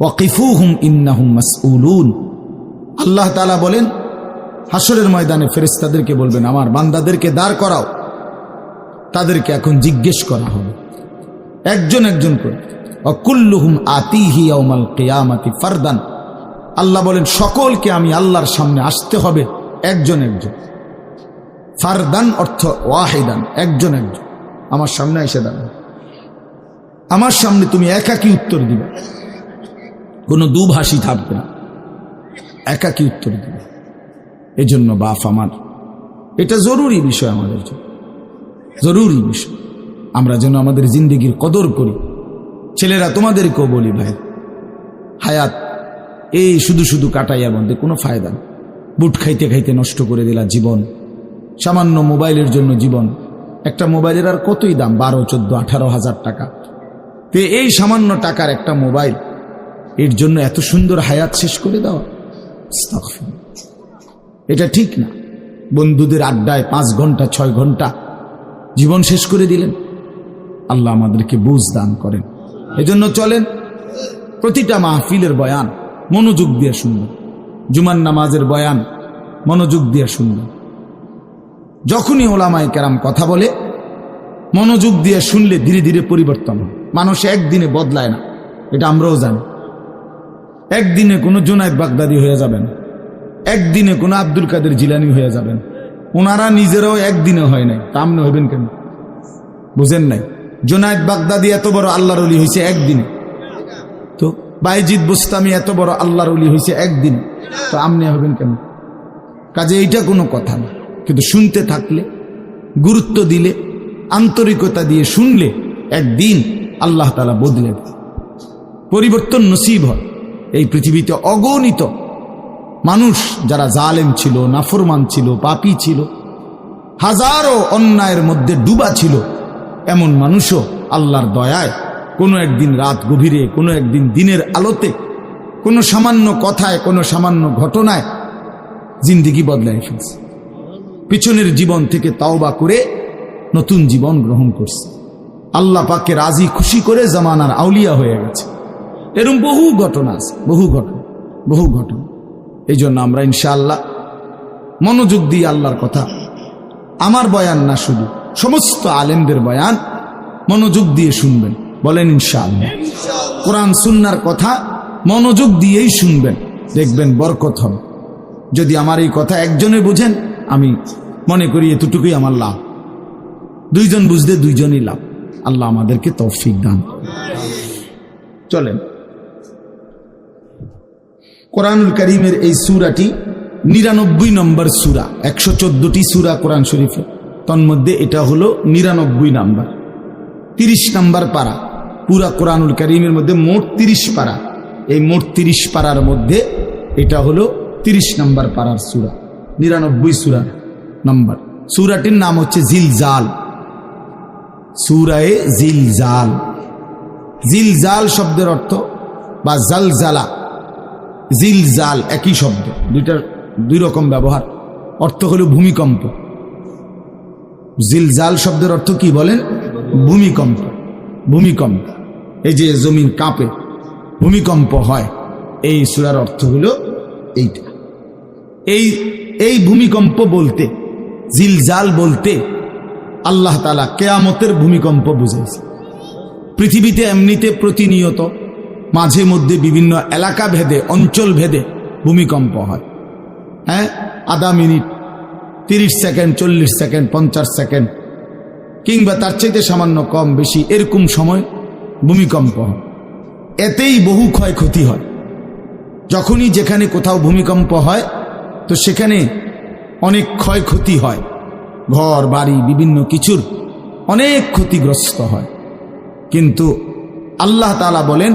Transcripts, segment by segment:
ওয়াকিফুহুম ইন্নাহুম মাসউলুন। আল্লাহ তাআলা বলেন হাসরের ময়দানে ফেরেশতাদেরকে বলবেন, আমার বান্দাদেরকে দাঁড় করাও। তাদেরকে এখন জিজ্ঞেস করা হবে। একজন একজন করে অকুল্লুহুম আতিহি ইয়াউমাল কিয়ামাতি ফারদান। আল্লাহ বলেন, সকলকে আমি আল্লাহর সামনে আসতে হবে একজন একজন। ফারদান অর্থ ওয়াহিদান, একজন একজন। আমার সামনে এসে দাঁড়ান আমার সামনে তুমি একাকি উত্তর দিবে। কোনো দুভাষী থাকবে না। একাকি উত্তর দিবে। এজন্য বাপ আমার, এটা জরুরি বিষয় আমাদের জন্য। জরুরি বিষয়। আমরা যেন আমাদের জিন্দগির কদর করি। ছেলেরা তোমাদেরকেও বলি ভাই, হায়াত, এই শুধু শুধু কাটাইয়া বন্ধে কোনো ফায়দা নেই। বুট খাইতে খাইতে নষ্ট করে দিলা জীবন, সামান্য মোবাইলের জন্য জীবন। একটা মোবাইলের আর কতই দাম? বারো, চোদ্দ, আঠারো হাজার টাকা। তো এই সামান্য টাকার একটা মোবাইল এর জন্য এত সুন্দর হায়াত শেষ করে দেওয়া এটা ঠিক না। বন্ধুদের আড্ডায় পাঁচ ঘণ্টা, ছয় ঘণ্টা জীবন শেষ করে দিলেন। আল্লাহ আমাদেরকে বুঝ দান করেন। এজন্য চলেন, প্রতিটা মাহফিলের বয়ান মনোযোগ দিয়ে শুনবেন। জুমান নামাজের বয়ান মনোযোগ দিয়ে শুনবেন। যখনই ওলামাই কেরাম কথা বলে, মনোযোগ দিয়ে শুনলে ধীরে ধীরে পরিবর্তন হয়। মানুষ একদিনে বদলায় না। এটা আমরাও জানি। একদিনে কোনো জোনায়দ বাগদাদি হয়ে যাবেন। একদিনে কোনো আব্দুল কাদের জিলানি হয়ে যাবেন। ওনারা নিজেরাও একদিনে হয় নাই। তা আপনি হইবেন কেন? বুঝেন নাই? জোনায়দ বাগদাদি এত বড় আল্লাহর অলি হয়েছে একদিনে। তো বাইজিদ বুস্তামি এত বড় আল্লাহর অলি হয়েছে একদিন। তো আপনি হবেন কেন? কাজে এইটা কোনো কথা না। কিন্তু শুনতে থাকলে, গুরুত্ব দিলে, আন্তরিকতা দিয়ে শুনলে একদিন আল্লাহ তালা বদলে দেয়। পরিবর্তন নসিব হয়। এই পৃথিবীতে অগণিত মানুষ যারা জালেম ছিল, নাফরমান ছিল, পাপি ছিল, হাজারো অন্যায়ের মধ্যে ডুবা ছিল। এমন মানুষও আল্লাহর দয়ায় কোনো একদিন রাত গভীরে, কোনো একদিন দিনের আলোতে, কোনো সামান্য কথায়, কোনো সামান্য ঘটনায় জিন্দিগি বদলায় ফেলছে। পিছনের জীবন থেকে তাওবা করে নতুন জীবন গ্রহণ করছে। আল্লাহ পাকে রাজি খুশি করে জামানার আউলিয়া হয়ে গেছে। এরকম বহু ঘটনা আছে, বহু ঘটনা বহু ঘটনা। এই জন্য আমরা ইনশাআল্লাহ মনোযোগ দিয়ে আল্লাহর কথা, আমার বয়ান না শুধু, সমস্ত আলেমদের বয়ান মনোযোগ দিয়ে শুনবেন, বলেন ইনশাআল্লাহ। কোরআন সুন্নার কথা মনোযোগ দিয়েই শুনবেন, দেখবেন বরকত হবে। যদি আমার এই কথা একজনে বুঝেন, আমি মনে করি এতটুকুই আমার লাভ। দুইজন বুঝতে দুইজনই লাভ। আল্লাহ আমাদেরকে তৌফিক দান চলেন। কোরআনুল করিমের এই সুরাটি নিরানব্বই নম্বর সুরা, একশো চোদ্দটি সুরা কোরআন শরীফে। তন্মধ্যে এটা হলো নিরানব্বই নাম্বার। তিরিশ নাম্বার পারা, পুরা কোরআনুল করিমের মধ্যে মোট তিরিশ পারা। এই মোট তিরিশ পারার মধ্যে এটা হলো তিরিশ নাম্বার পারার সুরা, নিরানব্বই সুরা নাম্বার। সুরাটির নাম হচ্ছে জিল জিলজাল। সুরায়ে জিলজাল। জিলজাল শব্দের অর্থ বা জালজালা। জিলজাল একই শব্দ। দুইটার দুই রকম ব্যবহার। অর্থ হলো ভূমিকম্প। জিলজাল শব্দের অর্থ কি বলেন? ভূমিকম্প। ভূমিকম্প। এই যে জমিন কাঁপে, ভূমিকম্প হয়, এই সুরার অর্থ হলো এইটা। এই এই ভূমিকম্প বলতে, জিলজাল বলতে আল্লাহ তালা কেয়ামতের ভূমিকম্প বুঝাইছে। পৃথিবীতে এমনিতে প্রতিনিয়ত মাঝে মধ্যে বিভিন্ন এলাকা ভেদে, অঞ্চল ভেদে ভূমিকম্প হয়। হ্যাঁ? আধা মিনিট, তিরিশ সেকেন্ড, চল্লিশ সেকেন্ড, পঞ্চাশ সেকেন্ড, কিংবা তার চাইতে সামান্য কম বেশি এরকম সময় ভূমিকম্প হয়। এতেই বহু ক্ষয়ক্ষতি হয়। যখনই যেখানে কোথাও ভূমিকম্প হয়, তো সেখানে অনেক ক্ষয়ক্ষতি হয়। ঘর, বাড়ি, বিভিন্ন কিছুর অনেক ক্ষতিগ্রস্ত হয়। কিন্তু আল্লাহ তালা বলেন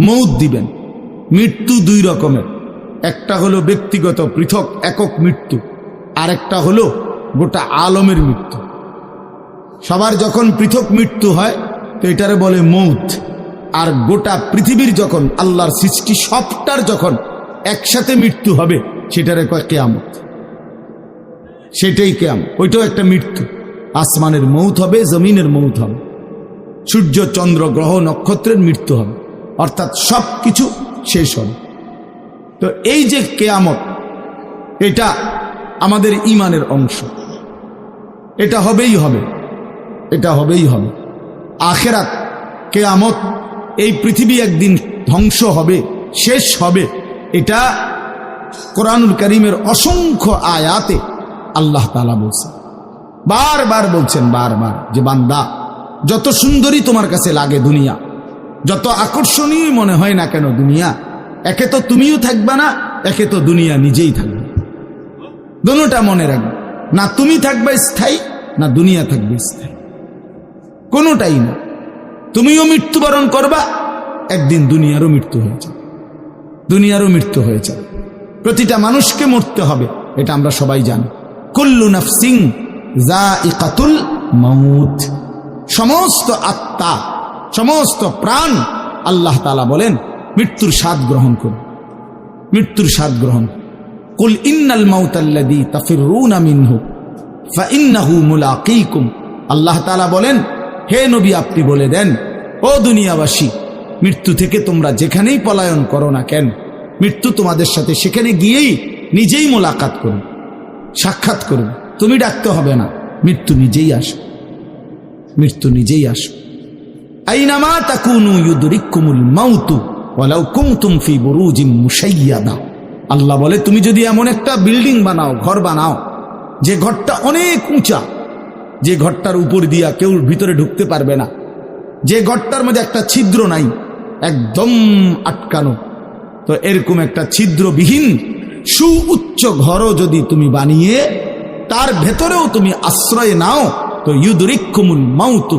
মৌত দিবেন। মৃত্যু দুই রকমের। একটা হলো ব্যক্তিগত পৃথক একক মৃত্যু আর একটা হলো গোটা আলমের মৃত্যু। সবার যখন পৃথক মৃত্যু হয়, তো এটারে বলে মৌত। আর গোটা পৃথিবীর যখন, আল্লাহর সৃষ্টি সবটার যখন একসাথে মৃত্যু হবে, সেটারে কয় কেয়ামত। সেটাই কেয়াম ওইটাও একটা মৃত্যু। আসমানের মৌত হবে, জমিনের মৌত হবে। সূর্য, চন্দ্র, গ্রহ, নক্ষত্রের মৃত্যু হবে। অর্থাৎ সব কিছু শেষ হবে। তো এই যে কেয়ামত, এটা আমাদের ইমানের অংশ। এটা হবেই হবে। এটা হবেই হবে। আখেরাত, কেয়ামত, এই পৃথিবী একদিন ধ্বংস হবে, শেষ হবে। এটা কোরআনুল করিমের অসংখ্য আয়াতে আল্লাহ তালা বলছে বারবার বলছেন, বারবার, যে বান্দা, যত সুন্দরী তোমার কাছে লাগে দুনিয়া যত আকর্ষণীয় মনে হয় না কেন দুনিয়া, একে তো তুমিও থাকবে না, একে তো দুনিয়া নিজেই থাকবে। দোনোটা মনে রাখবে। না তুমি থাকবে স্থায়ী, না দুনিয়া থাকবে স্থায়ী। কোনোটাই না। তুমিও মৃত্যুবরণ করবা, একদিন দুনিয়ারও মৃত্যু হয়ে যাবে। দুনিয়ারও মৃত্যু হয়ে যাবে। প্রতিটা মানুষকে মরতে হবে, এটা আমরা সবাই জানি। কুল্লু নাফসিং যা ইকাতুল মৌত সমস্ত আত্মা সমস্ত প্রাণ আল্লাহ তালা বলেন, মৃত্যুর স্বাদ গ্রহণ করুন। মৃত্যুর স্বাদ গ্রহণ কুল ইন্নাল মাউতাল্লাদি তাফিরুনা মিনহু, ফাইন্নাহু মুলাকিকুম। আল্লাহ তাআলা বলেন, হে নবী আপনি বলে দেন, ও দুনিয়াবাসী, মৃত্যু থেকে তোমরা যেখানেই পলায়ন করো না কেন, মৃত্যু তোমাদের সাথে সেখানে গিয়েই নিজেই মোলাকাত করুন, সাক্ষাৎ করুন। তুমি ডাকতে হবে না, মৃত্যু নিজেই আসো মৃত্যু নিজেই আসো আইনামা তাকুনু ইউদরিকুমুল মাউতু ওয়ালাউ কুনতুম ফি বুরুজিম মুশাইয়াদা। আল্লাহ বলে, তুমি যদি এমন একটা বিল্ডিং বানাও, ঘর বানাও, যে ঘরটা অনেক উঁচা, যে ঘরটার উপর দিয়া কেউ ভিতরে ঢুকতে পারবে না, যে ঘরটার মধ্যে একটা ছিদ্র নাই, একদম আটকানো, তো এরকম একটা ছিদ্রবিহীন সুউচ্চ ঘরও যদি তুমি বানিয়ে, তার ভেতরেও তুমি আশ্রয় নাও, তো ইউদরিকুমুল মাউতু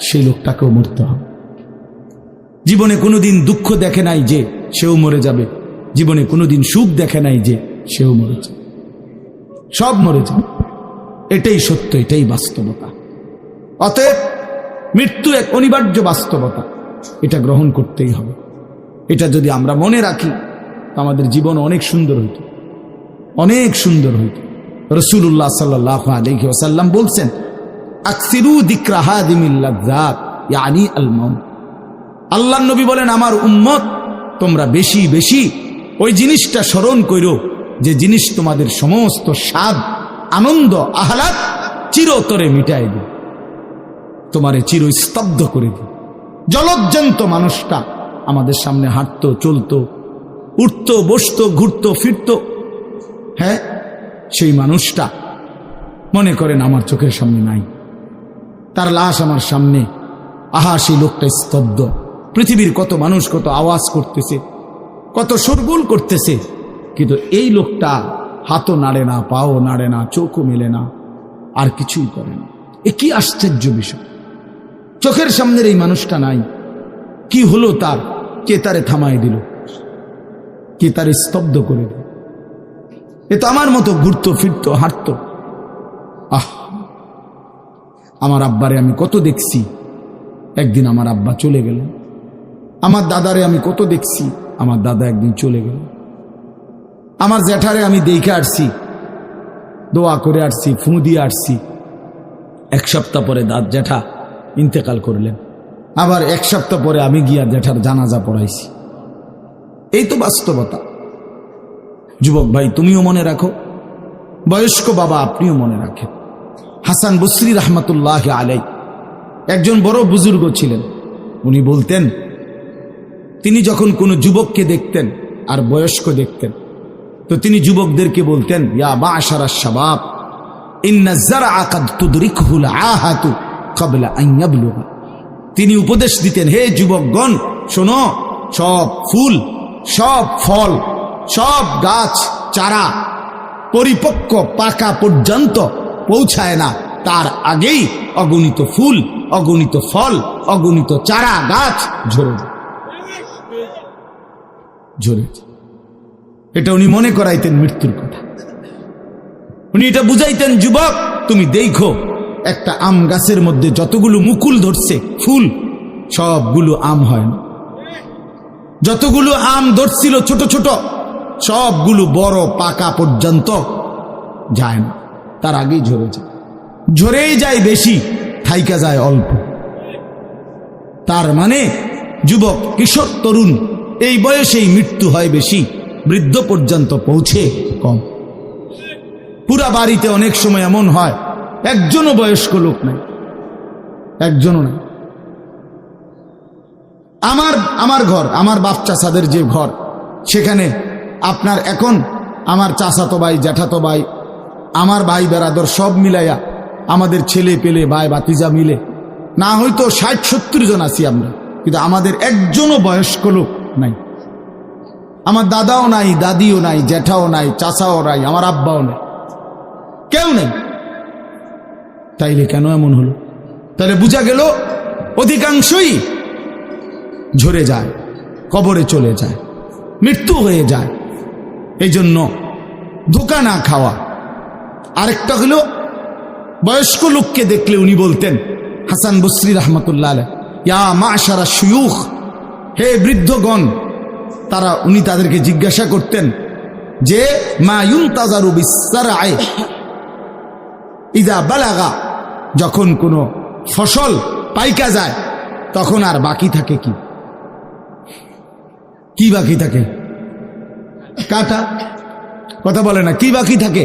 সেই লোকটাকেও মরতে হবে। জীবনে কোনোদিন দুঃখ দেখে নাই যে সেও মরে যাবে। জীবনে কোনোদিন সুখ দেখে নাই যে সেও মরে যাবে। সব মরে যাবে। এটাই সত্য, এটাই বাস্তবতা। অতএব মৃত্যু এক অনিবার্য বাস্তবতা। এটা গ্রহণ করতেই হবে। এটা যদি আমরা মনে রাখি আমাদের জীবন অনেক সুন্দর হইত। অনেক সুন্দর হইত। রসুল্লাহ সাল্লাহ আলহি বলছেন আকসিরু দিক্রাহাদিমিল্লাজাত ইয়ানি আল আল্লাহ নবী বলেন, আমার উম্মত, তোমরা বেশি বেশি ওই জিনিসটা স্মরণ করো যে জিনিস তোমাদের সমস্ত স্বাদ, আনন্দ, আহ্লাদ চিরতরে মিটাই দিবে। তোমারে চির স্তব্ধ করে দিবে। জলজ্জন্ত মানুষটা আমাদের সামনে হাঁটতো, চলত, উঠতো, বসত, ঘুরত, ফিরত। হ্যাঁ সেই মানুষটা মনে করেন, আমার চোখের সামনে নাই। তার লাশ আমার সামনে। আহা সেই লোকটা স্তব্ধ। পৃথিবীর কত মানুষ কত আওয়াজ করতেছে, কত সরগুল করতেছে। কিন্তু এই লোকটা হাতও নাড়ে না, পাও নাড়ে না, চোখও মেলে না, আর কিছুই করে না। এ কি আশ্চর্য বিষয়। চোখের সামনের এই মানুষটা নাই। কি হলো তার? কে তারে থামাই দিল? কে তারে স্তব্ধ করে দিল? এ তো আমার মতো ঘুরতো, ফিরতো, হাঁটতো। আহ! আমার আব্বারে আমি কত দেখছি। একদিন আমার আব্বা চলে গেলেন আমার দাদারে আমি কত দেখছি। আমার দাদা একদিন চলে গেল। আমার জ্যাঠারে আমি দেখে আসছি। দোয়া করে আসছি, ফু দিয়ে আসছি। এক সপ্তাহ পরে দাঁত জ্যাঠা ইন্তেকাল করলেন। আবার এক সপ্তাহ পরে আমি গিয়া জ্যাঠার জানাজা পড়াইছি। এই তো বাস্তবতা। যুবক ভাই, তুমিও মনে রাখো। বয়স্ক বাবা, আপনিও মনে রাখেন। হাসান বসরি রহমতুল্লাহ আলাই একজন বড় বুজুর্গ ছিলেন। উনি বলতেন, তিনি যখন কোনো যুবককে দেখতেন আর বয়স্ক দেখতেন, তো তিনি যুবকদেরকে বলতেন, ইয়া বা আশারা আইয়াবলুগা তিনি উপদেশ দিতেন, হে যুবকগণ, শোনো, সব ফুল, সব ফল, সব গাছ, চারা, পরিপক্ক পাকা পর্যন্ত পৌঁছায় না। তার আগেই অগণিত ফুল, অগণিত ফল, অগণিত চারা গাছ ঝরে ঝরে এটা উনি মনে করাইতেন মৃত্যুর কথা। উনি এটা বুঝাইতেন, যুবক, তুমি দেখো, একটা আম গাছের মধ্যে যতগুলো মুকুল ধরছে, ফুল, সবগুলো আম হয় না। যতগুলো আম ধরছিল ছোট ছোট, সবগুলো বড় পাকা পর্যন্ত যায় না। তার আগেই ঝরে যায়। ঝরেই যায় বেশি, থাইকা যায় অল্প। তার মানে যুবক, কিশোর, তরুণ, এই বয়সেই মৃত্যু হয় বেশি, বৃদ্ধ পর্যন্ত পৌঁছে কম। পুরা বাড়িতে অনেক সময় এমন হয়, একজনও বয়স্ক লোক নাই, একজনও নাই। আমার আমার ঘর, আমার বাপ চাষাদের যে ঘর, সেখানে আপনার এখন আমার চাচাতো ভাই, জ্যাঠাতো ভাই আমার ভাই বেড়াদর সব মিলাইয়া আমাদের ছেলে পেলে, ভাই বাতিজা মিলে। না হয়তো ষাট, সত্তর জন আছি আমরা, কিন্তু আমাদের একজনও বয়স্ক লোক নাই। আমার দাদাও নাই, দাদিও নাই, জ্যাঠাও নাই, চাচাও নাই, আমার আব্বাও নাই। কেউ নেই। তাইলে কেন এমন হলো? তাহলে বোঝা গেল অধিকাংশই ঝরে যায়, কবরে চলে যায়, মৃত্যু হয়ে যায়। এই জন্য ধোকা না খাওয়া আরেকটা হলো বয়স্ক লোককে দেখলে উনি বলতেন, হাসান বসরি রহমতুল্লাহ ইয়া মা সারা সুয়ুখ হে বৃদ্ধগণ, তারা উনি তাদেরকে জিজ্ঞাসা করতেন যে, মা ইউন তাজারু বিস্তার ইদা বালাগা, যখন কোনো ফসল পাইকা যায়, তখন আর বাকি থাকে কি? কি বাকি থাকে? কাটা? কথা বলে না, কি বাকি থাকে?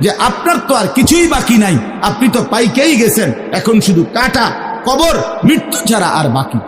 যে আপনার তো আর কিছুই বাকি নাই। আপনি তো পাইকেই গেছেন। এখন শুধু কাটা, কবর, মৃত্যু ছাড়া আর বাকি।